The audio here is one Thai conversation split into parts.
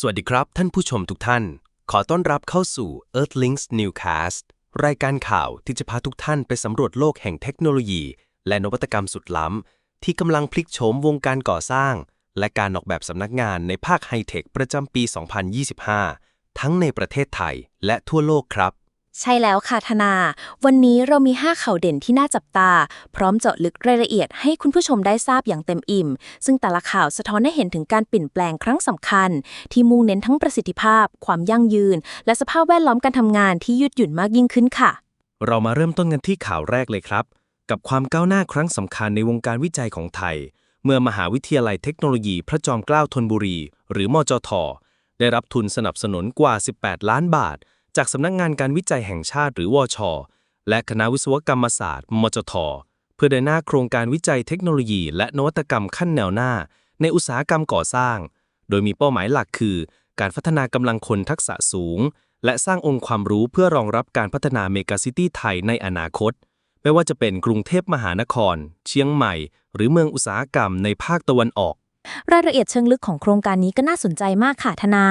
สวัสดีครับท่านผู้ชมทุกท่าน ขอต้อนรับเข้าสู่ Earthlinks Newcast รายการข่าวที่จะพาทุกท่านไปสำรวจโลกแห่งเทคโนโลยี และนวัตกรรมสุดล้ำ ที่กำลังพลิกโฉมวงการก่อสร้าง และการออกแบบสำนักงานในภาคไฮเทคประจำปี 2025 ทั้งในประเทศไทยและทั่วโลกครับ ใช่แล้วค่ะธนา วันนี้เรามี 5 ข่าวเด่นที่น่าจับตา พร้อมเจาะลึกรายละเอียดให้คุณผู้ชมได้ทราบอย่างเต็มอิ่ม ซึ่งแต่ละข่าวสะท้อนให้เห็นถึงการเปลี่ยนแปลงครั้งสำคัญ ที่มุ่งเน้นทั้งประสิทธิภาพ ความยั่งยืน และสภาพแวดล้อมการทำงานที่ยืดหยุ่นมากยิ่งขึ้นค่ะ เรามาเริ่มต้นกันที่ข่าวแรกเลยครับ กับความก้าวหน้าครั้งสำคัญในวงการวิจัยของไทย เมื่อมหาวิทยาลัยเทคโนโลยีพระจอมเกล้าธนบุรี หรือมจท ได้รับทุนสนับสนุนกว่า 18 ล้านบาท จากสำนักงานการวิจัยแห่งชาติหรือวชและคณะวิศวกรรมศาสตร์ มจท เพื่อเดินหน้าโครงการวิจัยเทคโนโลยี และนวัตกรรมขั้นแนวหน้า ในอุตสาหกรรมก่อสร้าง โดยมีเป้าหมายหลักคือ การพัฒนากำลังคนทักษะสูง และสร้างองค์ความรู้เพื่อรองรับการพัฒนาเมกะซิตี้ไทยในอนาคต ไม่ว่าจะเป็นกรุงเทพมหานคร เชียงใหม่ หรือเมืองอุตสาหกรรมในภาคตะวันออก รายละเอียดเชิงลึกของโครงการนี้ก็น่าสนใจมากค่ะธนา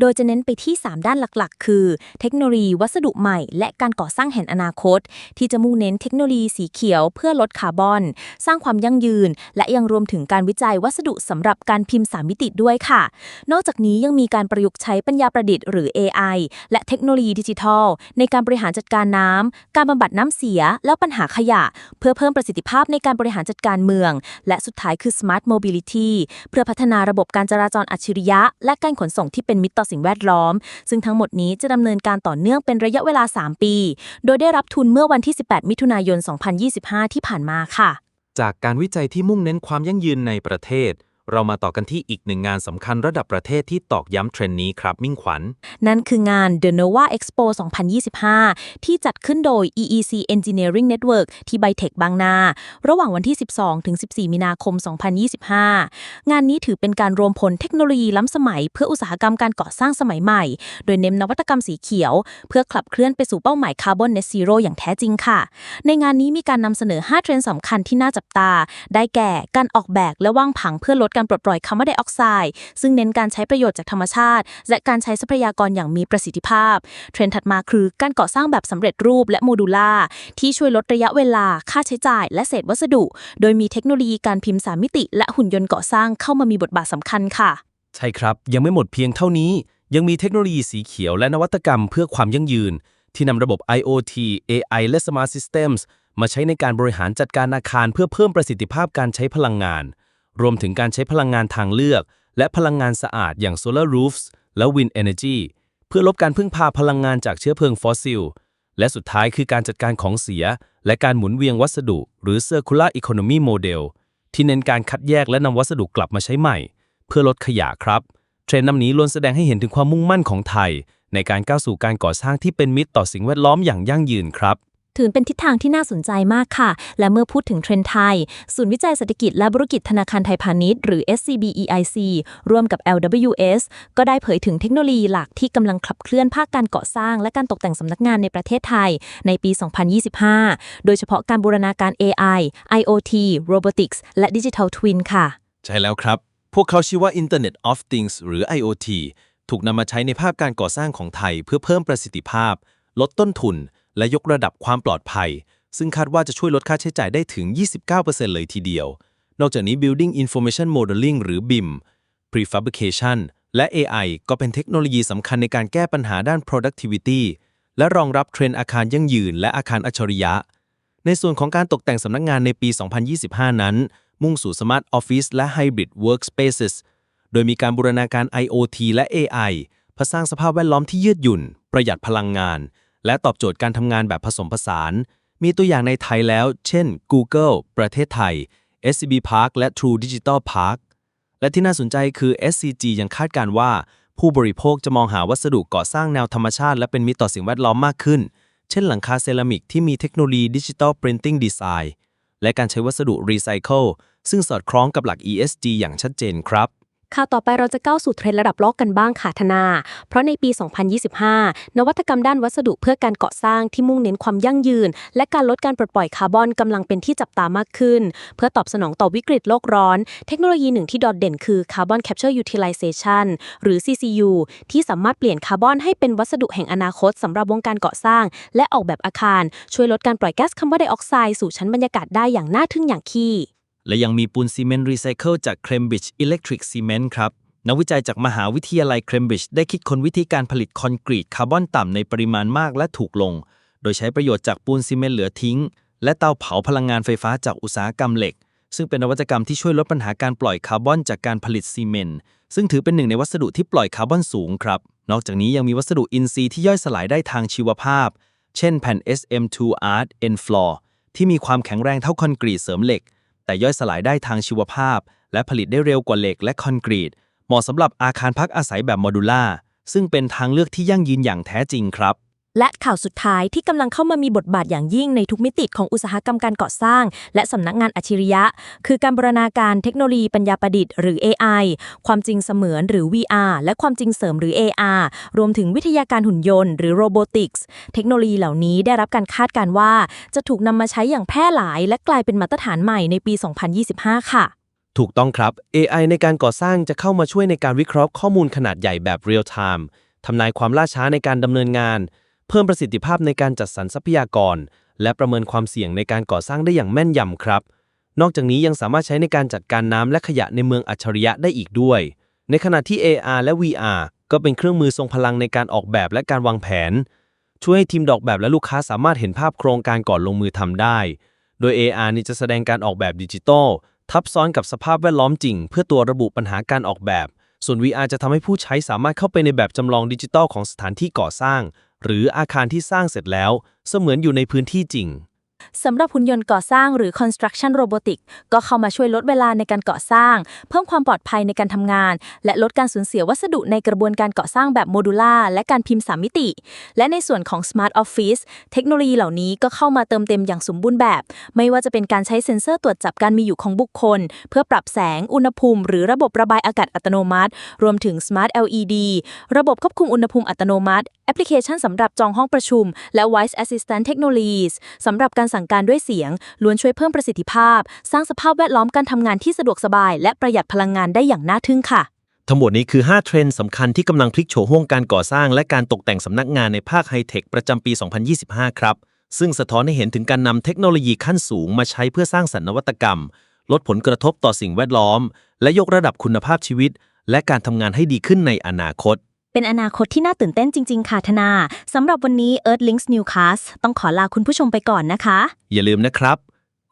โดยจะเน้นไปที่ 3 ด้านหลักๆ คือ เทคโนโลยีวัสดุใหม่ และการก่อสร้างแห่งอนาคต ที่จะมุ่งเน้นเทคโนโลยีสีเขียวเพื่อลดคาร์บอน สร้างความยั่งยืน และยังรวมถึงการวิจัยวัสดุสำหรับการพิมพ์สามมิติด้วยค่ะ นอกจากนี้ยังมีการประยุกต์ใช้ปัญญาประดิษฐ์หรือ AI และเทคโนโลยีดิจิทัล ในการบริหารจัดการน้ำการบำบัดน้ำเสีย และปัญหาขยะ เพื่อเพิ่มประสิทธิภาพในการบริหารจัดการเมือง และสุดท้ายคือ Smart Mobility เพื่อพัฒนาระบบการจราจรอัจฉริยะ และการขนส่งที่เป็นมิตรต่อสิ่งแวดล้อม ซึ่งทั้งหมดนี้จะดำเนินการต่อเนื่องเป็นระยะเวลา 3 ปี โดยได้รับทุนเมื่อวันที่ 18 มิถุนายน 2025 ที่ผ่านมาค่ะ จากการวิจัยที่มุ่งเน้นความยั่งยืนในประเทศ เรามาต่อกันที่อีกหนึ่งงานสำคัญระดับประเทศที่ตอกย้ำเทรนด์นี้ครับมิ่งขวัญ นั่นคืองาน The Nova Expo 2025 ที่จัดขึ้นโดย EEC Engineering Network ที่ไบเทคบางนา ระหว่างวันที่ 12 ถึง 14 มีนาคม 2025 งานนี้ถือเป็นการรวมพลเทคโนโลยีล้ำสมัย เพื่ออุตสาหกรรมการก่อสร้างสมัยใหม่ โดยเน้นนวัตกรรมสีเขียว เพื่อขับเคลื่อนไปสู่เป้าหมายคาร์บอนเนซีโร่อย่างแท้จริงค่ะ ในงานนี้มีการนำเสนอ 5 เทรนด์สำคัญที่น่าจับตา ได้แก่การออกแบบและวางผังเพื่อลดการปลดปล่อยคาร์บอนไดออกไซด์ซึ่งเน้นการใช้ประโยชน์จากธรรมชาติ และการใช้ทรัพยากรอย่างมีประสิทธิภาพ เทรนด์ถัดมาคือการก่อสร้างแบบสำเร็จรูปและโมดูล่าที่ช่วยลดระยะเวลา ค่าใช้จ่าย และเศษวัสดุ โดยมีเทคโนโลยีการพิมพ์สามมิติ และหุ่นยนต์ก่อสร้างเข้ามามีบทบาทสำคัญค่ะ ใช่ครับ ยังไม่หมดเพียงเท่านี้ ยังมีเทคโนโลยีสีเขียวและนวัตกรรมเพื่อความยั่งยืน ที่นำระบบ IoT AI และ Smart Systems มาใช้ในการบริหารจัดการอาคารเพื่อเพิ่มประสิทธิภาพการใช้พลังงาน รวมถึงการใช้พลังงานทางเลือก และพลังงานสะอาดอย่าง Solar Roofs และ Wind Energy เพื่อลดการพึ่งพาพลังงานจากเชื้อเพลิงฟอสซิล และสุดท้ายคือการจัดการของเสีย และการหมุนเวียงวัสดุ หรือ Circular Economy Model ที่เน้นการคัดแยกและนำวัสดุกลับมาใช้ใหม่ เพื่อลดขยะครับ เทรนด์นำนี้ล้วนแสดงให้เห็นถึงความมุ่งมั่นของไทย ในการก้าวสู่การก่อสร้างที่เป็นมิตรต่อสิ่งแวดล้อมอย่างยั่งยืนครับ ถือเป็นทิศทางที่น่าสนใจมากค่ะ และเมื่อพูดถึงเทรนด์ไทย ศูนย์วิจัยเศรษฐกิจและธุรกิจธนาคารไทยพาณิชย์ หรือ SCBEIC ร่วมกับ LWS ก็ได้เผยถึงเทคโนโลยีหลักที่กำลังขับเคลื่อนภาคการก่อสร้าง และการตกแต่งสำนักงานในประเทศไทย ในปี 2025 โดยเฉพาะการบูรณาการ AI IoT Robotics และ Digital Twin ค่ะ ใช่แล้วครับ พวกเขาชื่อว่า Internet of Things หรือ IoT ถูกนำมาใช้ในภาพการก่อสร้างของไทย เพื่อเพิ่มประสิทธิภาพ ลดต้นทุน และยกระดับความปลอดภัย ซึ่งคาดว่าจะช่วยลดค่าใช้จ่ายได้ถึง 29%เลยทีเดียว นอกจากนี้ Building Information Modeling หรือ BIM Prefabrication และ AI ก็เป็นเทคโนโลยีสำคัญในการแก้ปัญหาด้าน productivity และรองรับเทรนด์อาคารยั่งยืน และอาคารอัจฉริยะ ในส่วนของการตกแต่งสำนักงานในปี 2025 นั้น มุ่งสู่ Smart Office และ Hybrid Workspaces โดยมีการบูรณาการ IoT และ AI เพื่อสร้างสภาพแวดล้อมที่ยืดหยุ่น ประหยัดพลังงาน และตอบโจทย์การทำงานแบบผสมผสาน มีตัวอย่างในไทยแล้ว เช่น Google ประเทศไทย SCB Park และ True Digital Park และที่น่าสนใจคือ SCG ยังคาดการณ์ว่า ผู้บริโภคจะมองหาวัสดุก่อสร้างแนวธรรมชาติ และเป็นมิตรต่อสิ่งแวดล้อมมากขึ้น เช่นหลังคาเซรามิกที่มีเทคโนโลยีดิจิทัล Printing Design และการใช้วัสดุรีไซเคิลซึ่งสอดคล้องกับหลัก ESG อย่างชัดเจนครับ ข่าวต่อไปเราจะก้าวสู่เทรนด์ระดับโลกกันบ้างค่ะธนา เพราะในปี 2025 นวัตกรรมด้านวัสดุเพื่อการก่อสร้างที่มุ่งเน้นความยั่งยืน และการลดการปลดปล่อยคาร์บอนกำลังเป็นที่จับตามากขึ้น เพื่อตอบสนองต่อวิกฤตโลกร้อน เทคโนโลยีหนึ่งที่โดดเด่นคือ Carbon Capture Utilization หรือ CCU ที่สามารถเปลี่ยนคาร์บอนให้เป็นวัสดุแห่งอนาคตสำหรับวงการก่อสร้าง และออกแบบอาคาร ช่วยลดการปล่อยแก๊สคาร์บอนไดออกไซด์สู่ชั้นบรรยากาศได้อย่างน่าทึ่งอย่างขี้ และยังมีปูนซีเมนต์รีไซเคิลจาก Cambridge Electric Cement ครับ นักวิจัยจากมหาวิทยาลัย Cambridge ได้คิดค้นวิธีการผลิตคอนกรีตคาร์บอนต่ำในปริมาณมากและถูกลง โดยใช้ประโยชน์จากปูนซีเมนต์เหลือทิ้ง และเตาเผาพลังงานไฟฟ้าจากอุตสาหกรรมเหล็ก ซึ่งเป็นนวัตกรรมที่ช่วยลดปัญหาการปล่อยคาร์บอนจากการผลิตซีเมนต์ซึ่งถือเป็นหนึ่งในวัสดุที่ปล่อยคาร์บอนสูงครับ นอกจากนี้ยังมีวัสดุอินทรีย์ที่ย่อยสลายได้ทางชีวภาพ เช่นแผ่น SM2 Art N Floor ที่มีความแข็งแรงเท่าคอนกรีตเสริมเหล็ก แต่ย่อยสลายได้ทางชีวภาพ และผลิตได้เร็วกว่าเหล็กและคอนกรีต เหมาะสำหรับอาคารพักอาศัยแบบโมดูล่าซึ่งเป็นทางเลือกที่ยั่งยืนอย่างแท้จริงครับ และข่าวสุดท้ายที่กำลังเข้ามามีบทบาทอย่างยิ่งในทุกมิติของอุตสาหกรรมการก่อสร้าง และสำนักงานอัจฉริยะ คือการบูรณาการเทคโนโลยีปัญญาประดิษฐ์หรือ AI ความจริงเสมือนหรือ VR และความจริงเสริมหรือ AR รวมถึงวิทยาการหุ่นยนต์หรือ Robotics เทคโนโลยีเหล่านี้ได้รับการคาดการว่า จะถูกนำมาใช้อย่างแพร่หลาย และกลายเป็นมาตรฐานใหม่ในปี 2025 ค่ะถูกต้องครับ AI ในการก่อสร้างจะเข้ามาช่วยในการวิเคราะห์ข้อมูลขนาดใหญ่แบบ real time ทำนายความล่าช้าในการดำเนินงาน เพิ่มประสิทธิภาพในการจัดสรรทรัพยากร และประเมินความเสี่ยงในการก่อสร้างได้อย่างแม่นยำครับ นอกจากนี้ยังสามารถใช้ในการจัดการน้ำและขยะในเมืองอัจฉริยะได้อีกด้วย ในขณะที่ AR และ VR ก็เป็นเครื่องมือทรงพลังในการออกแบบและการวางแผน ช่วยให้ทีมดอกแบบและลูกค้าสามารถเห็นภาพโครงการก่อนลงมือทำได้ โดย AR นี่จะแสดงการออกแบบดิจิตอลทับซ้อนกับสภาพแวดล้อมจริง เพื่อตัวระบุปัญหาการออกแบบ ส่วน VR จะทำให้ผู้ใช้สามารถเข้าไปในแบบจำลองดิจิตอลของสถานที่ก่อสร้าง หรืออาคารที่สร้างเสร็จแล้ว เสมือนอยู่ในพื้นที่จริง สำหรับหุ่นยนต์ก่อสร้างหรือ construction robotic ก็เข้ามาช่วยลดเวลาในการก่อสร้าง เพิ่มความปลอดภัยในการทำงาน และลดการสูญเสียวัสดุในกระบวนการก่อสร้างแบบโมดูล่าและการพิมพ์3มิติ และในส่วนของ smart office เทคโนโลยีเหล่านี้ก็เข้ามาเติมเต็มอย่างสมบูรณ์แบบ ไม่ว่าจะเป็นการใช้เซ็นเซอร์ตรวจจับการมีอยู่ของบุคคล เพื่อปรับแสงอุณหภูมิ หรือระบบระบายอากาศอัตโนมัติ รวมถึง smart LED ระบบควบคุมอุณหภูมิอัตโนมัติแอปพลิเคชันสำหรับจองห้องประชุม และ voice assistant technologies สำหรับการสั่งการด้วยเสียง ล้วนช่วยเพิ่มประสิทธิภาพ สร้างสภาพแวดล้อมการทำงานที่สะดวกสบาย และประหยัดพลังงานได้อย่างน่าทึ่งค่ะ ทั้งหมดนี้คือ 5 เทรนด์สำคัญที่กำลังพลิกโฉมวงการก่อสร้าง และการตกแต่งสำนักงานในภาคไฮเทคประจำปี 2025 ครับ ซึ่งสะท้อนให้เห็นถึงการนำเทคโนโลยีขั้นสูงมาใช้เพื่อสร้างสรรค์นวัตกรรม ลดผลกระทบต่อสิ่งแวดล้อม และยกระดับคุณภาพชีวิต และการทำงานให้ดีขึ้นในอนาคต เป็นอนาคตที่น่าตื่นเต้นจริง ๆ ค่ะธนาสำหรับวันนี้ Earthlinks Newcast ต้องขอลาคุณผู้ชมไปก่อนนะคะ อย่าลืมนะครับ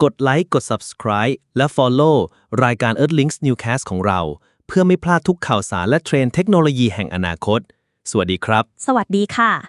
กดไลค์กด subscribe และ follow รายการ Earthlinks Newcast ของเรา เพื่อไม่พลาดทุกข่าวสารและเทรนด์เทคโนโลยีแห่งอนาคต สวัสดีครับ สวัสดีค่ะ